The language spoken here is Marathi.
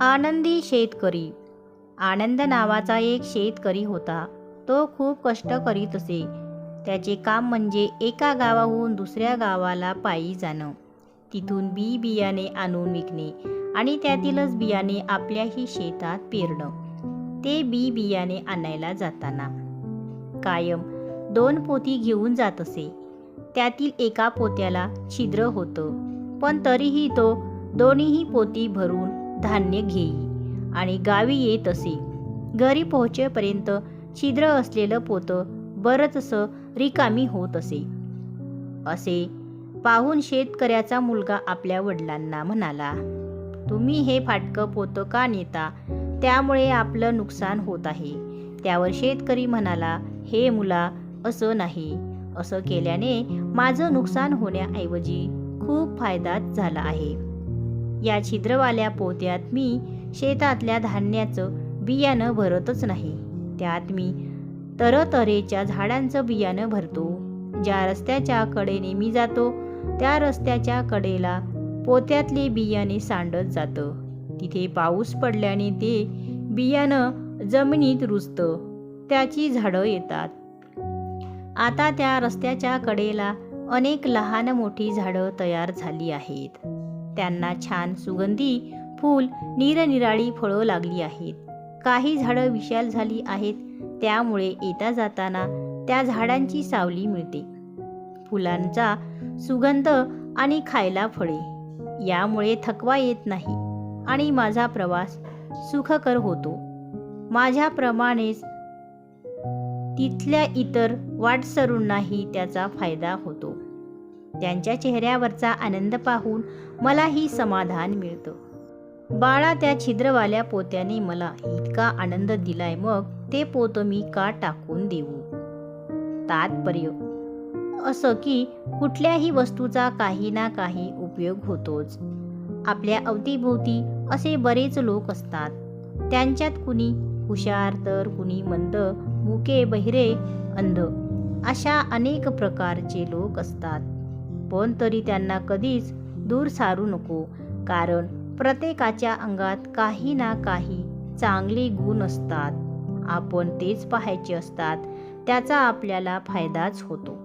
आनंदी शेतकरी. आनंद नावाचा एक शेतकरी होता. तो खूप कष्ट करीत असे. त्याचे काम म्हणजे एका गावाहून दुसऱ्या गावाला पायी जाणं. तिथून बी बियाणे आणून विकणे आणि त्यातीलच बियाणे आपल्याही शेतात पेरणं. ते बी बियाणे आणायला जाताना. कायम दोन पोती घेऊन जात असे. त्यातील एका पोत्याला छिद्र होतं. पण तरीही तो दोन्हीही पोती भरून धान्य घेई आणि गावी येत असे घरी पोहोचेपर्यंत छिद्र असलेलं पोतं बरंचसं रिकामी होत असे. असे पाहून शेतकऱ्याचा मुलगा आपल्या वडिलांना म्हणाला तुम्ही हे फाटकं पोतं का नेता? त्यामुळे आपलं नुकसान होत आहे. त्यावर शेतकरी म्हणाला हे मुला असं नाही. असं केल्याने माझं नुकसान होण्याऐवजी खूप फायदाच झाला आहे. या छिद्रवाल्या पोत्यात मी शेतातल्या धान्याचं बियाणं भरतच नाही. त्यात मी तरतरेच्या झाडांचं बियाणं भरतो. ज्या रस्त्याच्या कडेने मी जातो त्या रस्त्याच्या कडेला पोत्यातले बियाणे सांडत जातं. तिथे पाऊस पडल्याने ते बियाणं जमिनीत रुजतं. त्याची झाडं येतात. आता त्या रस्त्याच्या कडेला अनेक लहान मोठी झाडं तयार झाली आहेत. त्यांना छान सुगंधी फूल निरनिराळी फळं लागली आहेत. काही झाडं विशाल झाली आहेत त्यामुळे येता जाताना त्या झाडांची सावली मिळते. फुलांचा सुगंध आणि खायला फळे यामुळे थकवा येत नाही आणि माझा प्रवास सुखकर होतो. माझ्याप्रमाणेच तिथल्या इतर वाटसरूंनाही त्याचा फायदा होतो. त्यांच्या चेहऱ्यावरचा आनंद पाहून मलाही समाधान मिळतं. बाळा त्या छिद्रवाल्या पोत्याने मला इतका आनंद दिलाय मग ते पोतं मी का टाकून देऊ? तात्पर्य. असं की कुठल्याही वस्तूचा काही ना काही उपयोग होतोच. आपल्या अवतीभोवती असे बरेच लोक असतात. त्यांच्यात कुणी हुशार तर कुणी मंद मुके बहिरे अंध अशा अनेक प्रकारचे लोक असतात. पण तरी त्यांना कधीच दूर सारू नको. कारण प्रत्येकाच्या अंगात काही ना काही चांगले गुण असतात. आपण तेच पाहायचे असतात. त्याचा आपल्याला फायदाच होतो.